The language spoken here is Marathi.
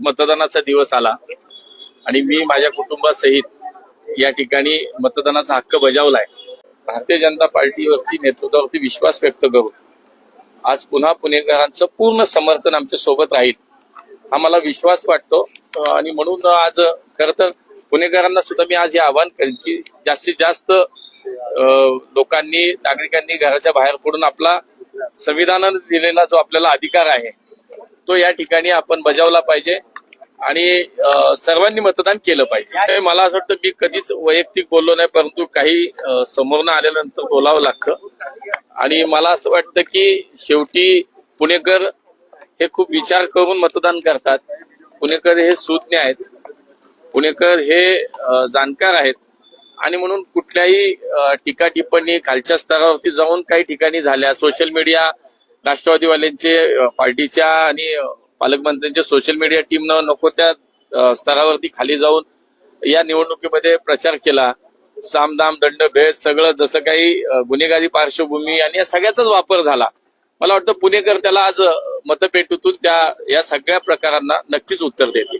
मतदानाचा दिवस आला आणि मी माझ्या कुटुंबासहित या ठिकाणी मतदानाचा हक्क बजावलाय. भारतीय जनता पार्टीवरती नेतृत्वावरती विश्वास व्यक्त करू आज पुन्हा पुणेकरांचं पूर्ण समर्थन आमच्यासोबत राहील हा मला विश्वास वाटतो. आणि म्हणून आज खर तर पुणेकरांना सुद्धा मी आज हे आवाहन करेन की जास्तीत जास्त लोकांनी नागरिकांनी घराच्या बाहेर पडून आपला संविधानाने दिलेला जो आपल्याला अधिकार आहे तो या ठिकाणी आपण बजावला पाहिजे आणि सर्वांनी मतदान केलं पाहिजे. मला असं वाटतं मी कधीच वैयक्तिक बोललो नाही परंतु काही समोरनं आल्यानंतर बोलावं लागतं. आणि मला असं वाटतं की शेवटी पुणेकर हे खूप विचार करून मतदान करतात. पुणेकर हे सुज्ञ आहेत. पुणेकर हे जाणकार आहेत. आणि म्हणून कुठल्याही टीका टिप्पणी खालच्या स्तरावरती जाऊन काही ठिकाणी झाल्या सोशल मीडिया राष्ट्रवादीवाल्यांचे पार्टीच्या आणि पालकमंत्र्यांच्या सोशल मीडिया टीमनं नको त्या स्तरावरती खाली जाऊन या निवडणुकीमध्ये प्रचार केला. सामदाम दंड भेद सगळं जसं काही गुन्हेगारी पार्श्वभूमी आणि या सगळ्याचाच वापर झाला. मला वाटतं पुणेकर त्याला आज मतपेटीतून त्या या सगळ्या प्रकारांना नक्कीच उत्तर देतील.